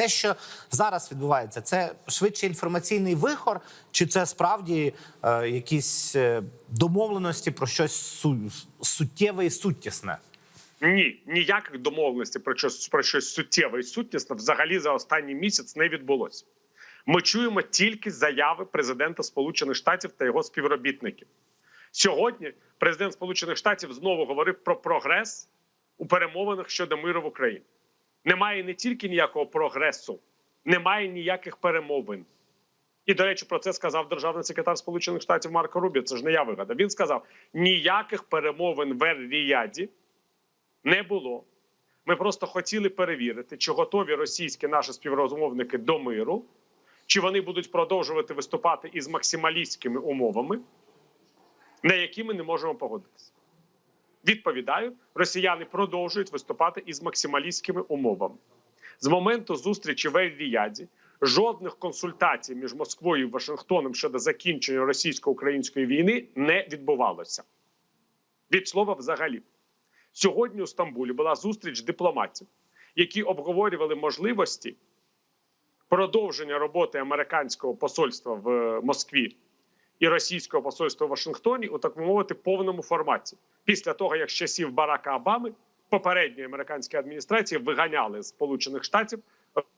те, що зараз відбувається, це швидше інформаційний вихор, чи це справді е, якісь е, домовленості про щось су суттєве і суттісне? Ні, ніяких домовленостей про щось про щось суттєве і сутнісне взагалі за останній місяць не відбулося. Ми чуємо тільки заяви президента Сполучених Штатів та його співробітників. Сьогодні президент Сполучених Штатів знову говорив про прогрес у перемовинах щодо миру в Україні. Немає не тільки ніякого прогресу, немає ніяких перемовин. І, до речі, про це сказав державний секретар Сполучених Штатів Марко Рубіо. Це ж не я вигадав. Він сказав: ніяких перемовин в Ер-Ріяді не було. Ми просто хотіли перевірити, чи готові російські наші співрозмовники до миру, чи вони будуть продовжувати виступати із максималістськими умовами, на які ми не можемо погодитися. Відповідаю, росіяни продовжують виступати із максималістськими умовами. З моменту зустрічі в Ель-Ріяді жодних консультацій між Москвою і Вашингтоном щодо закінчення російсько-української війни не відбувалося. Від слова, взагалі, сьогодні у Стамбулі була зустріч дипломатів, які обговорювали можливості продовження роботи американського посольства в Москві і російського посольства в Вашингтоні у так мовити повному форматі після того, як з часів Барака Обами попередньої американської адміністрації виганяли з Сполучених Штатів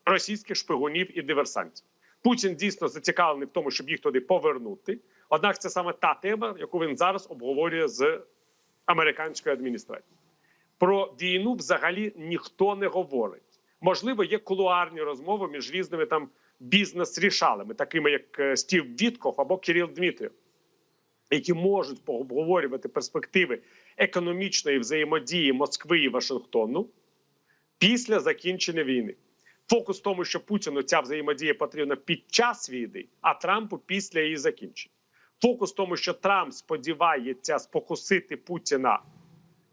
російських шпигунів і диверсантів. Путін дійсно зацікавлений в тому, щоб їх туди повернути. Однак це саме та тема, яку він зараз обговорює з американською адміністрацією. Про війну взагалі ніхто не говорить. Можливо, є кулуарні розмови між різними там бізнес-рішалами, такими як е, Стів Вітков або Кирил Дмитрів, які можуть пообговорювати перспективи економічної взаємодії Москви і Вашингтону після закінчення війни. Фокус в тому, що Путіну ця взаємодія потрібна під час війни, а Трампу після її закінчення. Фокус в тому, що Трамп сподівається спокусити Путіна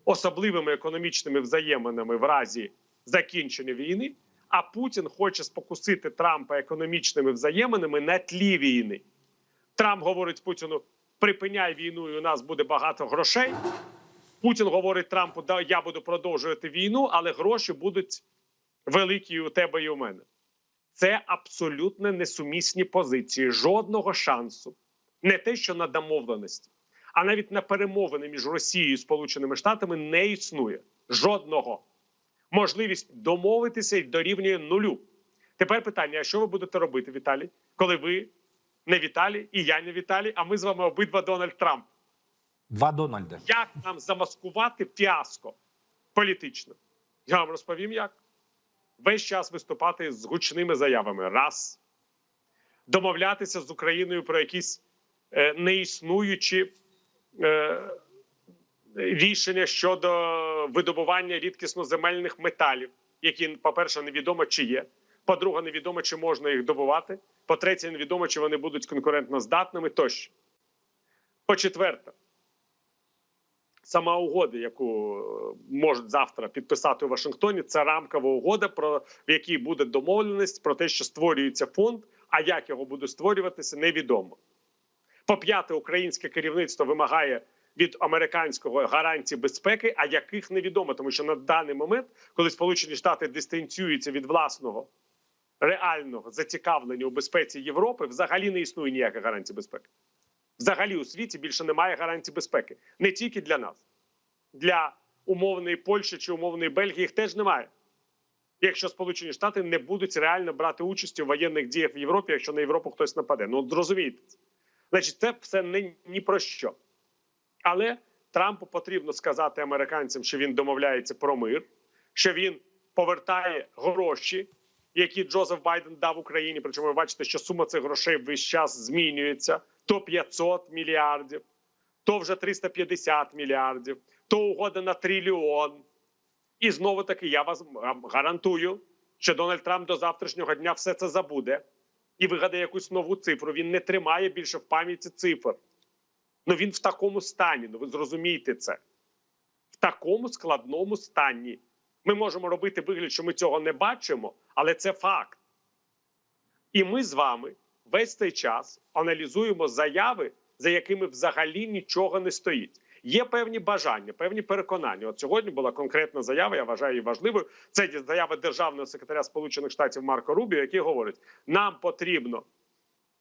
особливими економічними взаєминами в разі закінчення війни. А Путін хоче спокусити Трампа економічними взаєминами на тлі війни. Трамп говорить Путіну: припиняй війну, і у нас буде багато грошей. Путін говорить Трампу: да, я буду продовжувати війну, але гроші будуть великі у тебе і у мене. Це абсолютно несумісні позиції. Жодного шансу. Не те, що на домовленості, а навіть на перемовини між Росією і Сполученими Штатами не існує. Жодного. Можливість домовитися дорівнює нулю. Тепер питання: а що ви будете робити, Віталій, коли ви не Віталій і я не Віталій, а ми з вами обидва Дональд Трамп? Два Дональди. Як нам замаскувати фіаско політично? Я вам розповім, як весь час виступати з гучними заявами. Раз домовлятися з Україною про якісь е, неіснуючі е, рішення щодо видобування рідкісноземельних металів, які, по-перше, невідомо чи є. По-друге, невідомо, чи можна їх добувати. По-третє, невідомо, чи вони будуть конкурентно здатними тощо. По-четверте, сама угода, яку е, можуть завтра підписати у Вашингтоні, це рамкова угода, про в якій буде домовленість про те, що створюється фонд. А як його буде створюватися, невідомо. По п'яте, українське керівництво вимагає від американського гарантій безпеки, а яких невідомо, тому що на даний момент, коли Сполучені Штати дистанціюються від власного реального зацікавлення у безпеці Європи, взагалі не існує ніяких гарантій безпеки. Взагалі у світі більше немає гарантій безпеки. Не тільки для нас, для умовної Польщі чи умовної Бельгії їх теж немає. Якщо Сполучені Штати не будуть реально брати участь у воєнних діях в Європі, якщо на Європу хтось нападе. Ну зрозумійте. Значить, це все не ні про що. Але Трампу потрібно сказати американцям, що він домовляється про мир, що він повертає гроші, які Джозеф Байден дав Україні. Причому ви бачите, що сума цих грошей весь час змінюється: то 500 мільярдів, то вже 350 мільярдів, то угода на трильйон. І знову таки я вас гарантую, що Дональд Трамп до завтрашнього дня все це забуде і вигадає якусь нову цифру. Він не тримає більше в пам'яті цифр. Ну він в такому стані. Ну ви зрозумієте це. В такому складному стані. Ми можемо робити вигляд, що ми цього не бачимо, але це факт. І ми з вами весь цей час аналізуємо заяви, за якими взагалі нічого не стоїть. Є певні бажання, певні переконання. От сьогодні була конкретна заява. Я вважаю її важливою. Це заява державного секретаря Сполучених Штатів Марко Рубіо, який говорить: нам потрібно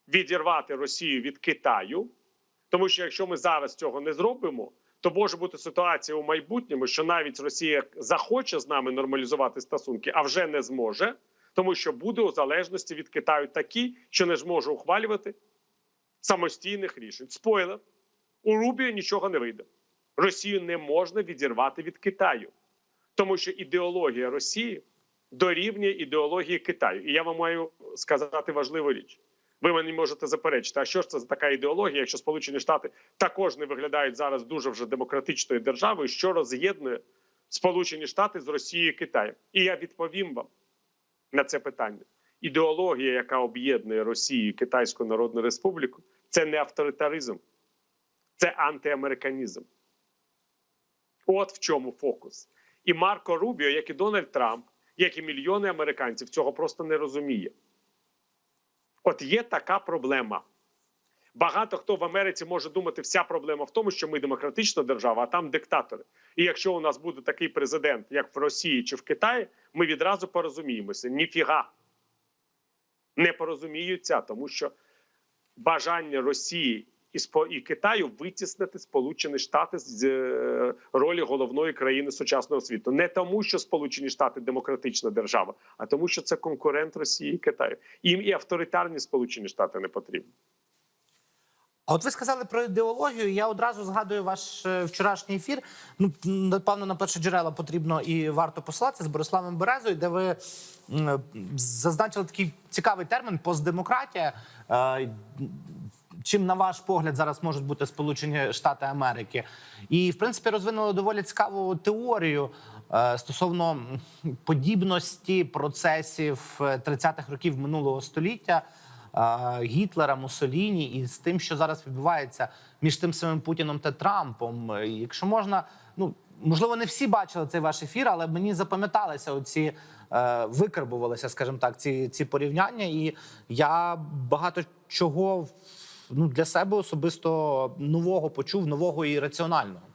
відірвати Росію від Китаю, тому що якщо ми зараз цього не зробимо, то може бути ситуація у майбутньому, що навіть Росія захоче з нами нормалізувати стосунки, а вже не зможе, тому що буде у залежності від Китаю такі, що не зможе ухвалювати самостійних рішень. Спойлер, у Рубіо нічого не вийде. Росію не можна відірвати від Китаю, тому що ідеологія Росії дорівнює ідеології Китаю. І я вам маю сказати важливу річ. Ви мені можете заперечити, а що ж це за така ідеологія, якщо Сполучені Штати також не виглядають зараз дуже вже демократичною державою, що роз'єднує Сполучені Штати з Росією і Китаєм? І я відповім вам на це питання. Ідеологія, яка об'єднує Росію і Китайську Народну Республіку, це не авторитаризм, це антиамериканізм. От в чому фокус. І Марко Рубіо, як і Дональд Трамп, як і мільйони американців, цього просто не розуміє. От є така проблема. Багато хто в Америці може думати, вся проблема в тому, що ми демократична держава, а там диктатори. І якщо у нас буде такий президент, як в Росії чи в Китаї, ми відразу порозуміємося. Ніфіга не порозуміються, тому що бажання Росії і Спо- і Китаю витіснити Сполучені Штати з е, ролі головної країни сучасного світу, не тому, що Сполучені Штати демократична держава, а тому, що це конкурент Росії і Китаю. Їм і авторитарні Сполучені Штати не потрібні. А от ви сказали про ідеологію. Я одразу згадую ваш е, вчорашній ефір. Ну напевно, на перше джерела потрібно і варто посилатися з Бориславом Березою, де ви зазначили такий цікавий термін постдемократія. Е, Чим на ваш погляд зараз можуть бути Сполучені Штати Америки, і в принципі розвинули доволі цікаву теорію е, стосовно подібності процесів е, 30-х років минулого століття. е, Гітлера, Муссоліні і з тим, що зараз відбувається між тим самим Путіном та Трампом. Е, Якщо можна, ну можливо, не всі бачили цей ваш ефір, але мені запам'яталися оці е, викарбувалися, скажімо так, ці, ці порівняння, і я багато чого ну для себе особисто нового почув, нового і раціонального.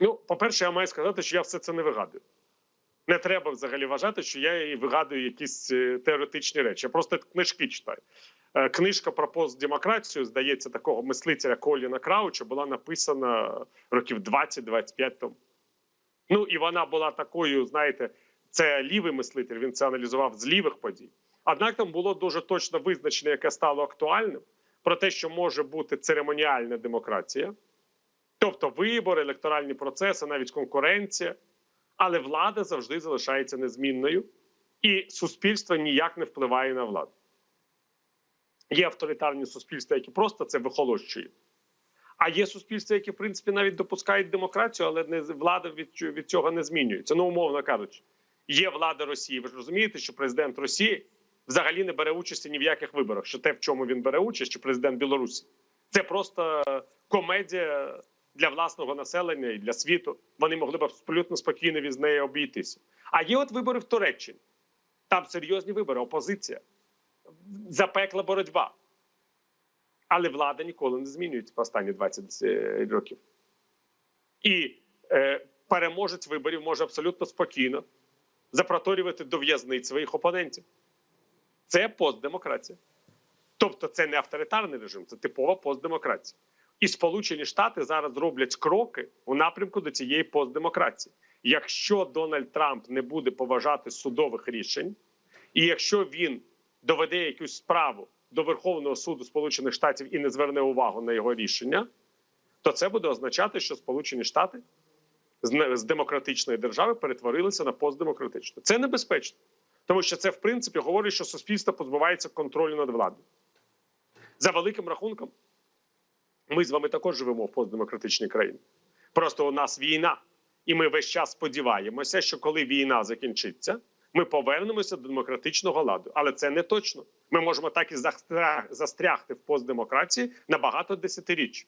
Ну, по-перше, я маю сказати, що я все це не вигадую. Не треба взагалі вважати, що я і вигадую якісь е, теоретичні речі. Я просто книжки читаю. Е, Книжка про постдемократію, здається, такого мислителя Коліна Крауча була написана років 20-25 тому. Ну і вона була такою, знаєте, це лівий мислитель, він це аналізував з лівих подій. Однак там було дуже точно визначення, яке стало актуальним, про те, що може бути церемоніальна демократія, тобто вибори, електоральні процеси, навіть конкуренція, але влада завжди залишається незмінною, і суспільство ніяк не впливає на владу. Є авторитарні суспільства, які просто це вихолощують. А є суспільства, які, в принципі, навіть допускають демократію, але не, влада від, від цього не змінюється. Ну, умовно кажучи, є влада Росії. Ви ж розумієте, що президент Росії взагалі не бере участі ні в яких виборах. Що те, в чому він бере участь, чи президент Білорусі, це просто комедія для власного населення і для світу. Вони могли б абсолютно спокійно від неї обійтися. А є от вибори в Туреччині. Там серйозні вибори, опозиція, запекла боротьба. Але влада ніколи не змінюється в останні 20 е, років. І е, переможець виборів може абсолютно спокійно запроторювати до в'язниць своїх опонентів. Це постдемократія. Тобто, це не авторитарний режим, це типова постдемократія. І Сполучені Штати зараз роблять кроки у напрямку до цієї постдемократії. Якщо Дональд Трамп не буде поважати судових рішень, і якщо він доведе якусь справу до Верховного суду Сполучених Штатів і не зверне увагу на його рішення, то це буде означати, що Сполучені Штати з демократичної держави перетворилися на постдемократичну. Це небезпечно, тому що це в принципі говорить, що суспільство позбувається контролю над владою. За великим рахунком, ми з вами також живемо в постдемократичній країні. Просто у нас війна, і ми весь час сподіваємося, що коли війна закінчиться, ми повернемося до демократичного ладу. Але це не точно. Ми можемо так і застрягти в постдемократії на багато десятиріч.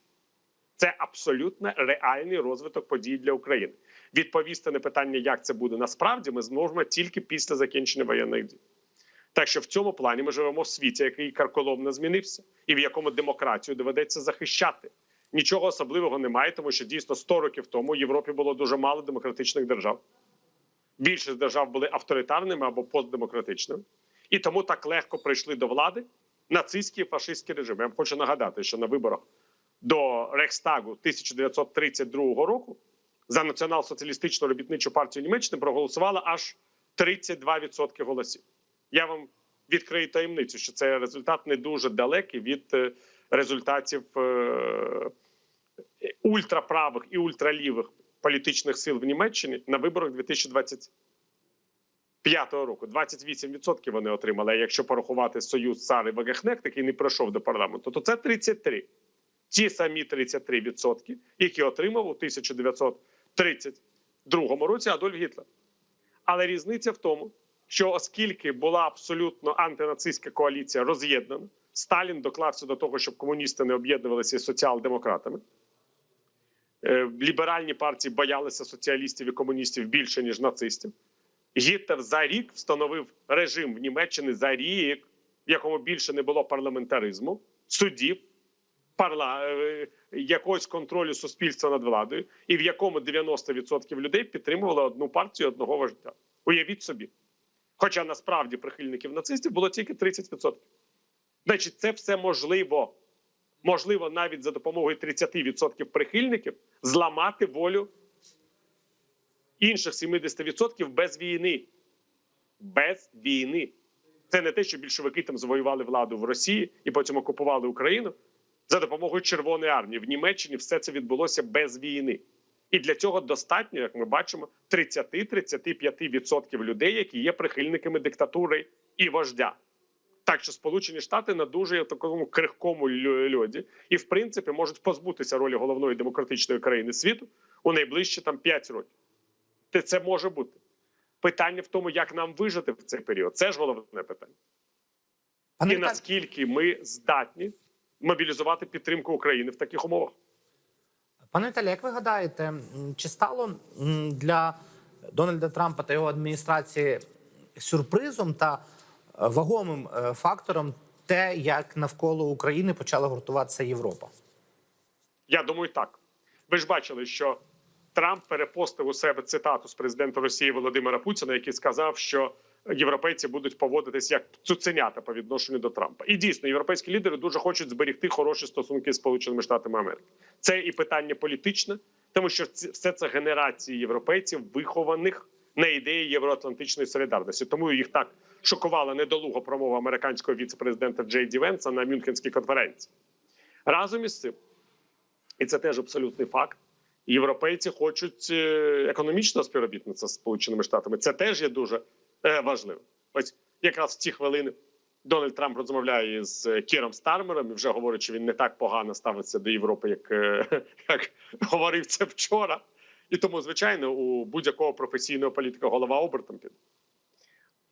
Це абсолютно реальний розвиток подій для України. Відповісти на питання, як це буде насправді, ми зможемо тільки після закінчення воєнних дій. Так що в цьому плані ми живемо в світі, який карколомно змінився, і в якому демократію доведеться захищати нічого особливого немає, тому що дійсно 100 років тому в Європі було дуже мало демократичних держав. Більшість держав були авторитарними або постдемократичними, і тому так легко прийшли до влади нацистські і фашистські режими. Я хочу нагадати, що на виборах до Рейхстагу 1932 року за націонал-соціалістичну робітничу партію Німеччини проголосувало аж 32% голосів. Я вам відкрию таємницю, що цей результат не дуже далекий від е, результатів е, ультраправих і ультралівих політичних сил в Німеччині на виборах 2025 року. 28% вони отримали. Якщо порахувати союз Сари Вагехнект, який не пройшов до парламенту, то це 33. Ті самі 33%, які отримав у 1932 році Адольф Гітлер. Але різниця в тому, що оскільки була абсолютно антинацистська коаліція роз'єднана, Сталін доклався до того, щоб комуністи не об'єднувалися із соціал-демократами. Е, Ліберальні партії боялися соціалістів і комуністів більше ніж нацистів. Гітлер за рік встановив режим в Німеччині за рік, в якому більше не було парламентаризму, судів, парла... е, якогось контролю суспільства над владою, і в якому 90% людей підтримували одну партію одного вождя. Уявіть собі. Хоча насправді прихильників нацистів було тільки 30%. Значить, це все можливо. Можливо, навіть за допомогою 30% прихильників зламати волю інших 70% без війни. Без війни. Це не те, що більшовики там завоювали владу в Росії і потім окупували Україну за допомогою Червоної армії. В Німеччині все це відбулося без війни. І для цього достатньо, як ми бачимо, 30-35% людей, які є прихильниками диктатури і вождя. Так що Сполучені Штати на дуже такому крихкому льоді і, в принципі, можуть позбутися ролі головної демократичної країни світу у найближчі там 5 років. Це може бути. Питання в тому, як нам вижити в цей період. Це ж головне питання. І наскільки ми здатні мобілізувати підтримку України в таких умовах. Пане Віталію, як ви гадаєте, чи стало для Дональда Трампа та його адміністрації сюрпризом та е, вагомим е, фактором те, як навколо України почала гуртуватися Європа? Я думаю, так. Ви ж бачили, що Трамп перепостив у себе цитату з президента Росії Володимира Путіна, який сказав, що європейці будуть поводитись як цуценята по відношенню до Трампа. І дійсно, європейські лідери дуже хочуть зберегти хороші стосунки з Сполученими Штатами Америки. Це і питання політичне, тому що все це генерації європейців, вихованих на ідеї євроатлантичної солідарності. Тому їх так шокувала недолуга промова американського віце-президента Джей Ді Венса на Мюнхенській конференції. Разом із цим і це теж абсолютний факт. Європейці хочуть е, економічного співробітництва з Сполученими Штатами. Це теж є дуже е, важливо. Ось якраз в ці хвилини Дональд Трамп розмовляє з е, Кіром Стармером і вже говорить, що він не так погано ставиться до Європи, як, е, як говорив це вчора. І тому, звичайно, у будь-якого професійного політика голова обертом піде.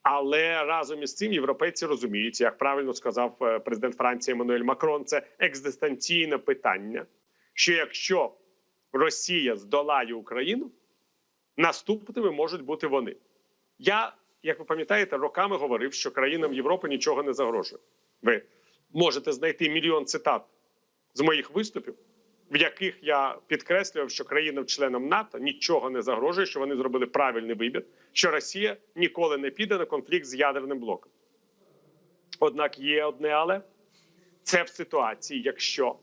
Але разом із цим європейці розуміють, як правильно сказав президент Франції Еммануель Макрон, це екзистенційне питання. Що якщо Росія здолає Україну, наступними можуть бути вони. Я, як ви пам'ятаєте, роками говорив, що країнам Європи нічого не загрожує. Ви можете знайти мільйон цитат з моїх виступів, в яких я підкреслював, що країнам-членам НАТО нічого не загрожує, що вони зробили правильний вибір, що Росія ніколи не піде на конфлікт з ядерним блоком. Однак є одне, але це в ситуації, якщо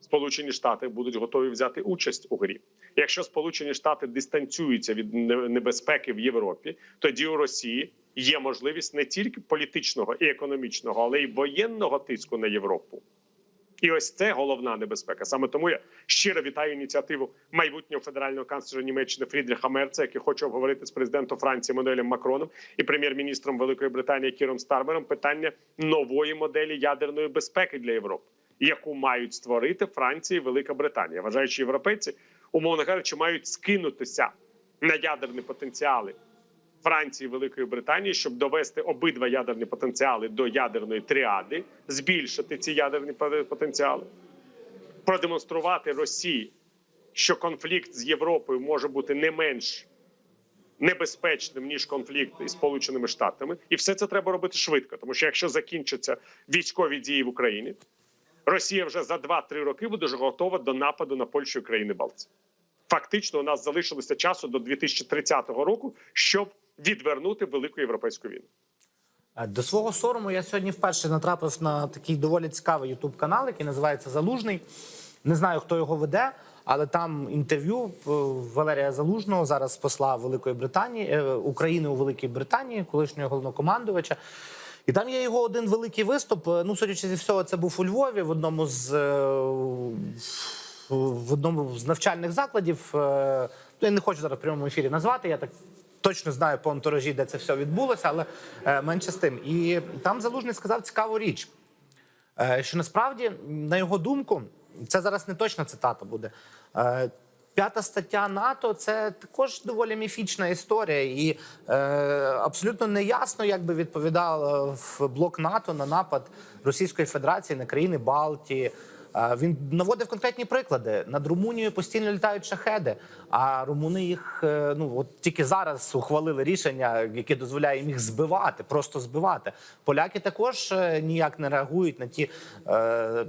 Сполучені Штати будуть готові взяти участь у грі. Якщо Сполучені Штати дистанціюються від небезпеки в Європі, тоді у Росії є можливість не тільки політичного і економічного, але й воєнного тиску на Європу. І ось це головна небезпека. Саме тому я щиро вітаю ініціативу майбутнього федерального канцлера Німеччини Фрідріха Мерца, який хоче обговорити з президентом Франції Мануелем Макроном і прем'єр-міністром Великої Британії Кіром Стармером питання нової моделі ядерної безпеки для Європи, яку мають створити Франція і Велика Британія. Вважаю, що європейці, умовно кажучи, мають скинутися на ядерні потенціали Франції і Великої Британії, щоб довести обидва ядерні потенціали до ядерної тріади, збільшити ці ядерні потенціали, продемонструвати Росії, що конфлікт з Європою може бути не менш небезпечним ніж конфлікт із Сполученими Штатами, і все це треба робити швидко, тому що якщо закінчаться військові дії в Україні. Росія вже за 2-3 роки буде готова до нападу на Польщу країни Балтії. Фактично, у нас залишилося часу до 2030 року, щоб відвернути велику європейську війну. Е, До свого сорому я сьогодні вперше натрапив на такий доволі цікавий ютуб канал, який називається Залужний. Не знаю, хто його веде, але там інтерв'ю е, Валерія Залужного, зараз посла Великої Британії е, України у Великій Британії, колишнього головнокомандувача. І там є його один великий виступ. Ну, судячи зі всього, це був у Львові в одному з в одному з навчальних закладів. Е, ну, Я не хочу зараз в прямому ефірі назвати. Я так точно знаю по антуражі, де це все відбулося, але е, менше з тим. І там залужний сказав цікаву річ, е, що насправді, на його думку, це зараз не точна цитата буде. П'ята стаття НАТО це також доволі міфічна історія, і е, абсолютно неясно, як би відповідав блок НАТО на напад Російської Федерації на країни Балтії. Він наводив конкретні приклади. Над Румунією постійно літають шахеди, а румуни їх е, ну от тільки зараз ухвалили рішення, яке дозволяє їм їх збивати, просто збивати. Поляки також е, ніяк не реагують на ті е,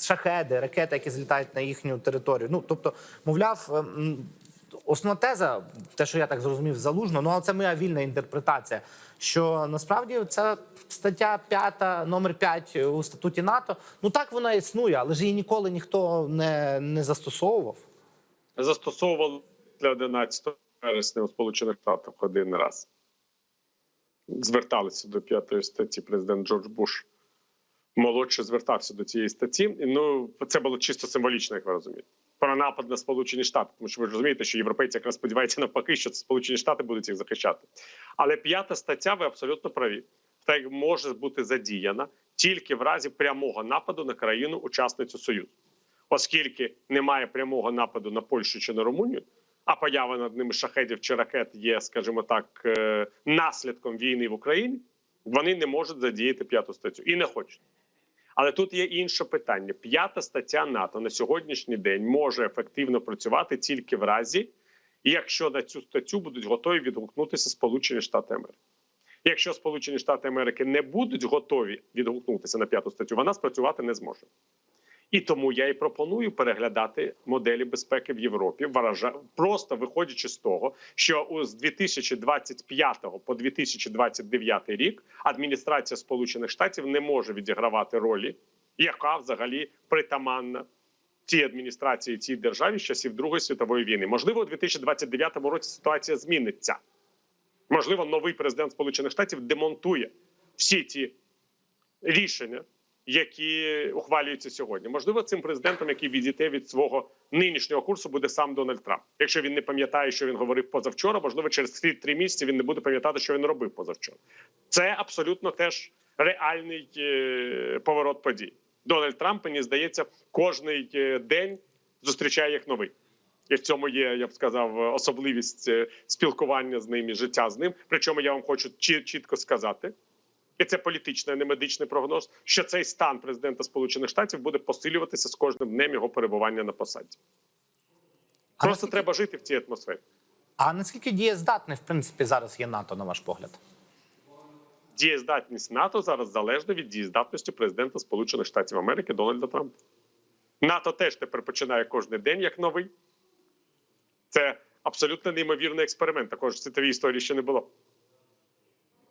шахеди, ракети, які злітають на їхню територію. Ну тобто, мовляв. е, Основна теза, те, що я так зрозумів, залужно, ну але це моя вільна інтерпретація. Що насправді ця стаття 5, номер 5 у статуті НАТО, ну так вона існує, але ж її ніколи ніхто не, не застосовував. Застосовували для 11 вересня у Сполучених Штатах один раз. Зверталися до п'ятої статті. Президент Джордж Буш молодший звертався до цієї статті. Ну це було чисто символічно, як ви розумієте. Про напад на Сполучені Штати, тому що ви ж розумієте, що європейці якраз сподіваються навпаки, що Сполучені Штати будуть їх захищати. Але п'ята стаття, ви абсолютно праві, так може бути задіяна тільки в разі прямого нападу на країну-учасницю Союзу, оскільки немає прямого нападу на Польщу чи на Румунію. А поява над ними шахедів чи ракет є, скажімо так, е, наслідком війни в Україні. Вони не можуть задіяти п'яту статтю і не хочуть. Але тут є інше питання: п'ята стаття НАТО на сьогоднішній день може ефективно працювати тільки в разі, якщо на цю статтю будуть готові відгукнутися Сполучені Штати Америки. Якщо Сполучені Штати Америки не будуть готові відгукнутися на п'яту статтю, вона спрацювати не зможе. І тому я і пропоную переглядати моделі безпеки в Європі, виража- просто виходячи з того, що у- з 2025 по 2029 рік адміністрація Сполучених Штатів не може відігравати ролі, яка взагалі притаманна цій адміністрації цій державі з часів Другої світової війни. Можливо, у 2029 році ситуація зміниться. Можливо, новий президент Сполучених Штатів демонтує всі ті рішення, які ухвалюються сьогодні. Можливо, цим президентом, який відійде від свого нинішнього курсу, буде сам Дональд Трамп. Якщо він не пам'ятає, що він говорив позавчора, можливо, через 3 місяці він не буде пам'ятати, що він робив позавчора. Це абсолютно теж реальний е, поворот подій. Дональд Трамп, мені здається, кожний е, день зустрічає як новий. І в цьому є, я б сказав, особливість е, спілкування з ним і життя з ним. Причому я вам хочу чі- чітко сказати, і це політичний, а не медичний прогноз, що цей стан президента Сполучених Штатів буде посилюватися з кожним днем його перебування на посаді. А Просто наскільки, треба жити в цій атмосфері. а наскільки дієздатне, в принципі, зараз є НАТО, на ваш погляд? Дієздатність НАТО зараз залежна від дієздатності президента Сполучених Штатів Америки Дональда Трампа. НАТО теж тепер починає кожен день як новий. Це абсолютно неймовірний експеримент. Також в світовій історії ще не було.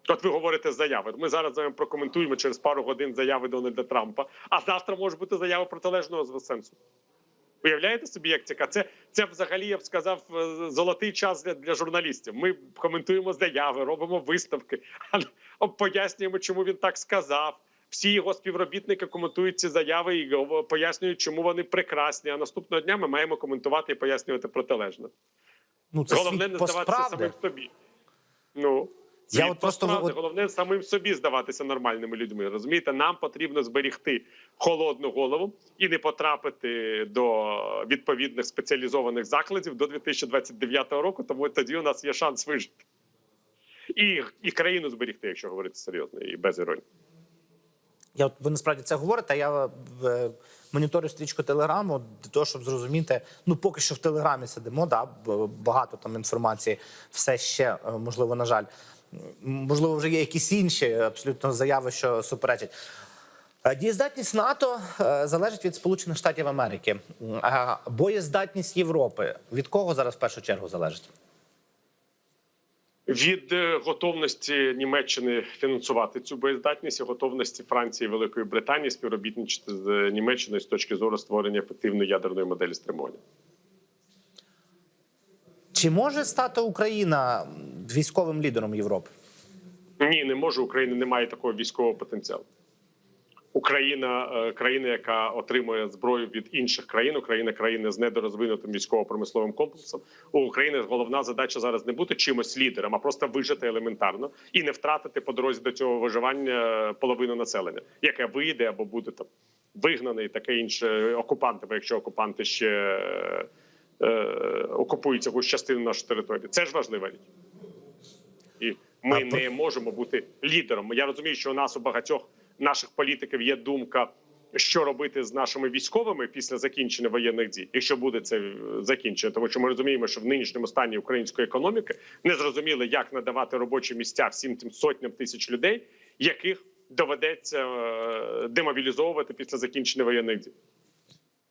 От ви говорите заяви. Ми зараз з вами прокоментуємо через пару годин заяви Дональда Трампа, а завтра може бути заява протилежного сенсу. Уявляєте собі, як цікаво? Це, це взагалі, я б сказав, е, золотий час для, для журналістів. Ми коментуємо заяви, робимо виставки, пояснюємо, чому він так сказав. Всі його співробітники коментують ці заяви і пояснюють, чому вони прекрасні. А наступного дня ми маємо коментувати і пояснювати протилежне. Ну це Головне не здаватися самим собі. Ну Я от просто головне самим собі здаватися нормальними людьми. Розумієте, нам потрібно зберігти холодну голову і не потрапити до відповідних спеціалізованих закладів до 2029 року. Тому тоді у нас є шанс вижити. І, і країну зберігти, якщо говорити серйозно і без іронії. Я от ви насправді це говорите. Я е, моніторю стрічку телеграму для того, щоб зрозуміти. Ну поки що в телеграмі сидимо. Да, багато там інформації, все ще е, можливо, на жаль. Можливо, вже є якісь інші абсолютно заяви, що суперечать. Е, Дієздатність НАТО е, залежить від Сполучених Штатів Америки. А боєздатність Європи від кого зараз в першу чергу залежить? Від е, готовності Німеччини фінансувати цю боєздатність і готовності Франції і Великої Британії співробітничати з е, Німеччиною з точки зору створення ефективної ядерної моделі стримування. Чи може стати Україна військовим лідером Європи? Ні, не може. Україна не має такого військового потенціалу. Україна е, країна, яка отримує зброю від інших країн, Україна країна з недорозвинутим військово-промисловим комплексом. У України головна задача зараз не бути чимось лідером, а просто вижити елементарно і не втратити по дорозі до цього виживання половину населення, яке вийде або буде там вигнане, і таке інше окупанти. Бо якщо окупанти ще е, е, окупують якусь частину нашої території, це ж важлива річ. І ми А, не можемо бути лідером. Я розумію, що у нас у багатьох наших політиків є думка, що робити з нашими військовими після закінчення воєнних дій, якщо буде це закінчення, тому що ми розуміємо, що в нинішньому стані української економіки не зрозуміло, як надавати робочі місця всім тим сотням тисяч людей, яких доведеться е, демобілізовувати після закінчення воєнних дій.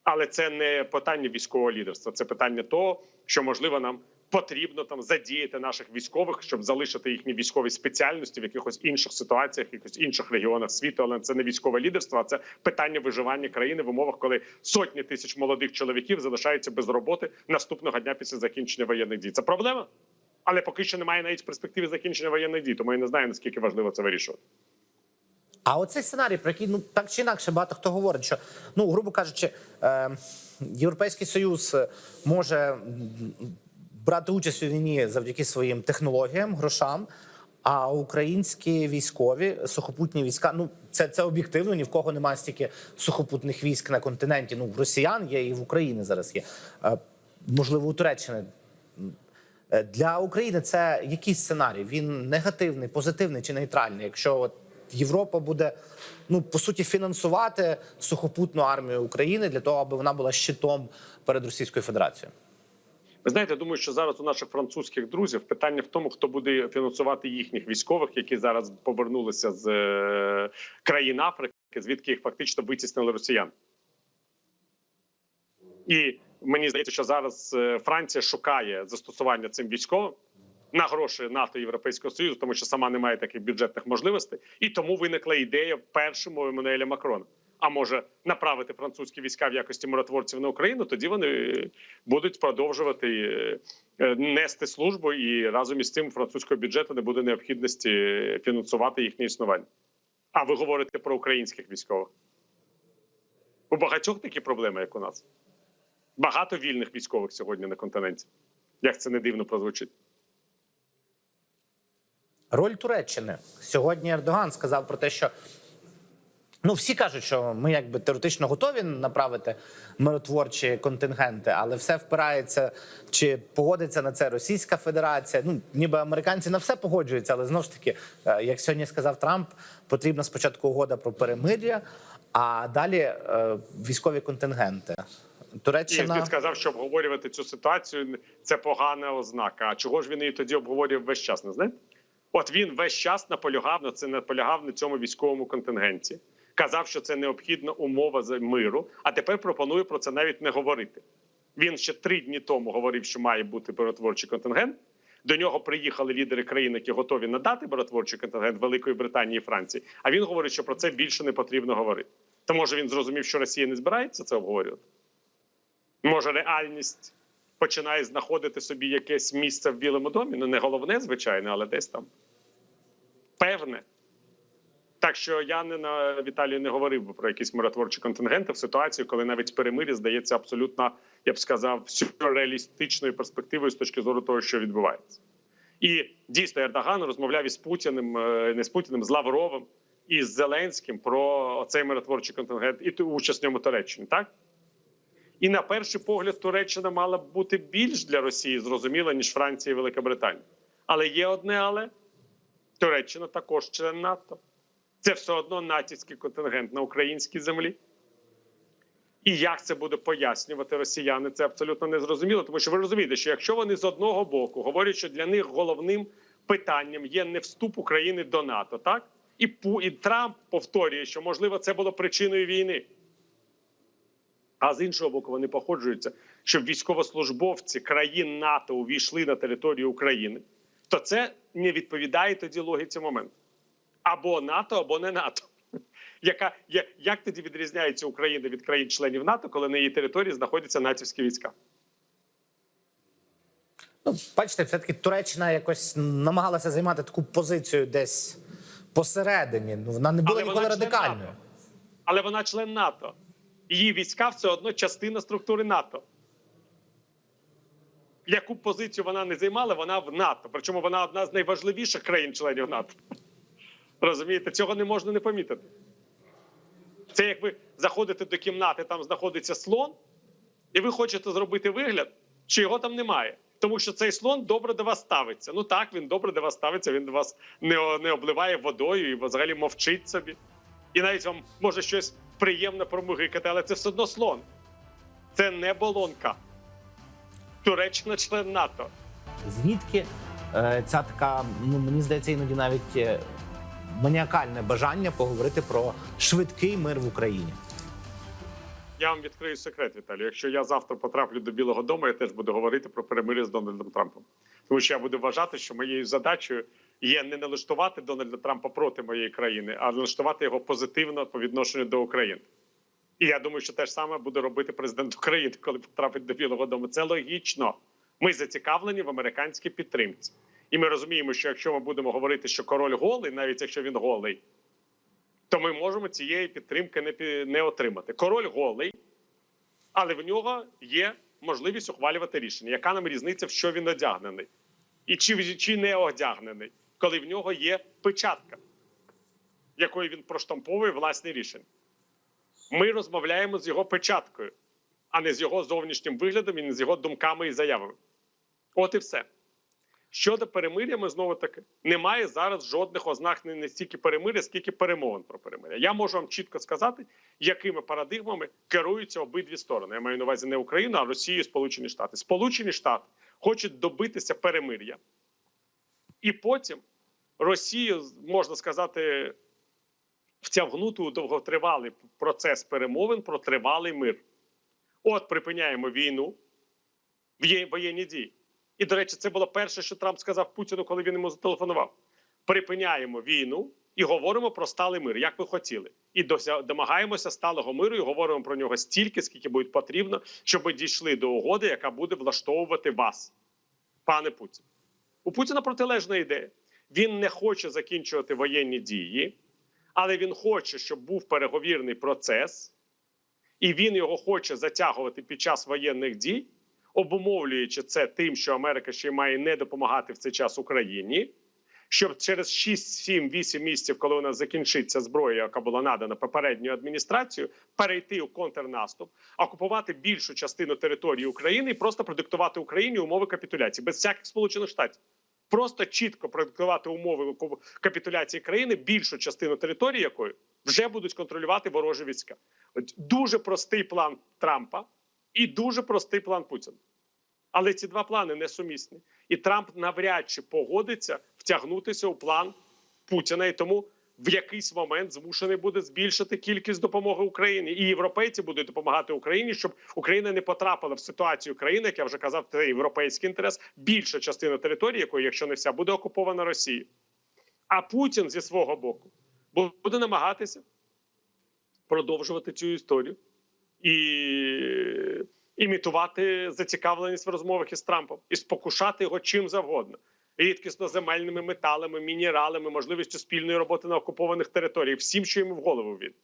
Але це не питання військового лідерства, це питання того, що можливо нам потрібно там задіяти наших військових, щоб залишити їхні військові спеціальності в якихось інших ситуаціях, якихось інших регіонах світу. Але це не військове лідерство, а це питання виживання країни в умовах, коли сотні тисяч молодих чоловіків залишаються без роботи наступного дня після закінчення воєнних дій. Це проблема, але поки що немає навіть перспективи закінчення воєнних дій. Тому я не знаю наскільки важливо це вирішувати. А оцей сценарій, про який ну так чи інакше багато хто говорить, що ну грубо кажучи, е, Європейський Союз е, може брати участь у війні завдяки своїм технологіям, грошам. А українські військові сухопутні війська, ну це, це об'єктивно. Ні в кого немає стільки сухопутних військ на континенті. Ну в росіян є і в Україні зараз є. Е, можливо, у Туреччини Е, Для України це який сценарій? Він негативний, позитивний чи нейтральний? Якщо от Європа буде ну по суті фінансувати сухопутну армію України для того, аби вона була щитом перед Російською Федерацією. Ви знаєте, думаю, що зараз у наших французьких друзів питання в тому, хто буде фінансувати їхніх військових, які зараз повернулися з е, країн Африки, звідки їх фактично витіснили росіян. І мені здається, що зараз е, Франція шукає застосування цим військовим на гроші НАТО і Європейського Союзу, тому що сама не має таких бюджетних можливостей, і тому виникла ідея першому Еммануеля Макрона. А може направити французькі війська в якості миротворців на Україну, тоді вони будуть продовжувати е, е, нести службу, і разом із цим французького бюджету не буде необхідності фінансувати їхнє існування. А ви говорите про українських військових? У багатьох такі проблеми, як у нас. Багато вільних військових сьогодні на континенті. Як це не дивно прозвучить. Роль Туреччини сьогодні Ердоган сказав про те, що ну всі кажуть, що ми якби теоретично готові направити миротворчі контингенти, але все впирається, чи погодиться на це Російська Федерація. Ну ніби американці на все погоджуються, але знову ж таки, е, як сьогодні сказав Трамп, потрібна спочатку угода про перемир'я, а далі е, військові контингенти. І Туреччина він сказав, що обговорювати цю ситуацію це погана ознака. А чого ж він її тоді обговорював весь час? Не знаєте? От він весь час наполягав на це, наполягав на цьому військовому контингенті. Казав, що це необхідна умова за миру, а тепер пропонує про це навіть не говорити. Він ще три дні тому говорив, що має бути миротворчий контингент. До нього приїхали лідери країн, які готові надати миротворчий контингент Великої Британії і Франції. А він говорить, що про це більше не потрібно говорити. То може він зрозумів, що Росія не збирається це обговорювати? Може, реальність починає знаходити собі якесь місце в Білому домі? Ну не головне, звичайно, але десь там певне. Так що я не на Віталію не говорив би про якісь миротворчі контингенти в ситуації, коли навіть перемир'я здається абсолютно, я б сказав, сюрреалістичною перспективою з точки зору того, що відбувається. І дійсно Ердоган розмовляв із Путіним, е, не з Путіним, з Лавровим і з Зеленським про цей миротворчий контингент і участь в ньому Туреччини, так? І на перший погляд Туреччина мала б бути більш для Росії зрозуміла, ніж Франція і Велика Британія. Але є одне, але Туреччина також член НАТО. Це все одно натівський контингент на українській землі. І як це буде пояснювати росіяни, це абсолютно незрозуміло. Тому що ви розумієте, що якщо вони з одного боку говорять, що для них головним питанням є не вступ України до НАТО, так І Пу і Трамп повторює, що можливо це було причиною війни. А з іншого боку, вони походжуються, щоб військовослужбовці країн НАТО увійшли на територію України, то це не відповідає тоді логіці моменту. Або НАТО, або не НАТО. Яка я- як тоді відрізняється Україна від країн-членів НАТО, коли на її території знаходяться натівські війська? Ну, бачите, все-таки Туреччина якось намагалася займати таку позицію десь посередині. Ну, вона не була Але ніколи радикальною. Але вона член НАТО. Її війська все одно частина структури НАТО. Яку б позицію вона не займала, вона в НАТО. Причому вона одна з найважливіших країн-членів НАТО. Розумієте, цього не можна не помітити. Це як ви заходите до кімнати, там знаходиться слон, і ви хочете зробити вигляд, що його там немає. Тому що цей слон добре до вас ставиться. Ну так, він добре до вас ставиться, він до вас не, не обливає водою і взагалі мовчить собі. І навіть вам може щось приємно промугикати, але це все одно слон. Це не болонка. Туреччина член НАТО. Звідки е, ця така, ну мені здається, іноді навіть е, маніакальне бажання поговорити про швидкий мир в Україні. Я вам відкрию секрет, Віталій. Якщо я завтра потраплю до Білого Дому, я теж буду говорити про перемир'я з Дональдом Трампом. Тому що я буду вважати, що моєю задачею є не налаштувати Дональда Трампа проти моєї країни, а налаштувати його позитивно по відношенню до України. І я думаю, що те ж саме буде робити президент України, коли потрапить до Білого Дому. Це логічно. Ми зацікавлені в американській підтримці. І ми розуміємо, що якщо ми будемо говорити, що король голий, навіть якщо він голий, то ми можемо цієї підтримки не, не отримати. Король голий, але в нього є можливість ухвалювати рішення. Яка нам різниця, в що він одягнений? І чи, чи не одягнений, коли в нього є печатка, якою він проштамповує власні рішення? Ми розмовляємо з його печаткою, а не з його зовнішнім виглядом і не з його думками і заявами. От і все. Щодо перемир'я, ми знову таки немає зараз жодних ознак не, стільки перемир'я, скільки перемовин про перемир'я. Я можу вам чітко сказати, якими парадигмами керуються обидві сторони. Я маю на увазі не Україну, а Росію і Сполучені Штати. Сполучені Штати хочуть добитися перемир'я, і потім Росію можна сказати втягнути у довготривалий процес перемовин про тривалий мир. От припиняємо війну, в'є- воєнні дії. І, до речі, це було перше, що Трамп сказав Путіну, коли він йому зателефонував. Припиняємо війну і говоримо про сталий мир, як ви хотіли. І домагаємося сталого миру і говоримо про нього стільки, скільки буде потрібно, щоб ми дійшли до угоди, яка буде влаштовувати вас, пане Путін. У Путіна протилежна ідея. Він не хоче закінчувати воєнні дії, але він хоче, щоб був переговірний процес, і він його хоче затягувати під час воєнних дій, обумовлюючи це тим, що Америка ще має не допомагати в цей час Україні. Щоб через 6, 7, 8 місяців, коли у нас закінчиться зброя, яка була надана попередньою адміністрацією, перейти у контрнаступ, окупувати більшу частину території України і просто продиктувати Україні умови капітуляції без всяких сполучених штатів. Просто чітко продиктувати умови капітуляції країни, більшу частину території якої вже будуть контролювати ворожі війська. От дуже простий план Трампа і дуже простий план Путіна. Але ці два плани несумісні. І Трамп навряд чи погодиться втягнутися у план Путіна. І тому в якийсь момент змушений буде збільшити кількість допомоги Україні. І європейці будуть допомагати Україні, щоб Україна не потрапила в ситуацію країни, як я вже казав, це європейський інтерес. Більша частина території, якої, якщо не вся, буде окупована Росією. А Путін зі свого боку буде намагатися продовжувати цю історію і імітувати зацікавленість в розмовах із Трампом і спокушати його чим завгодно. Рідкісноземельними металами, мінералами, можливістю спільної роботи на окупованих територіях, всім, що йому в голову від.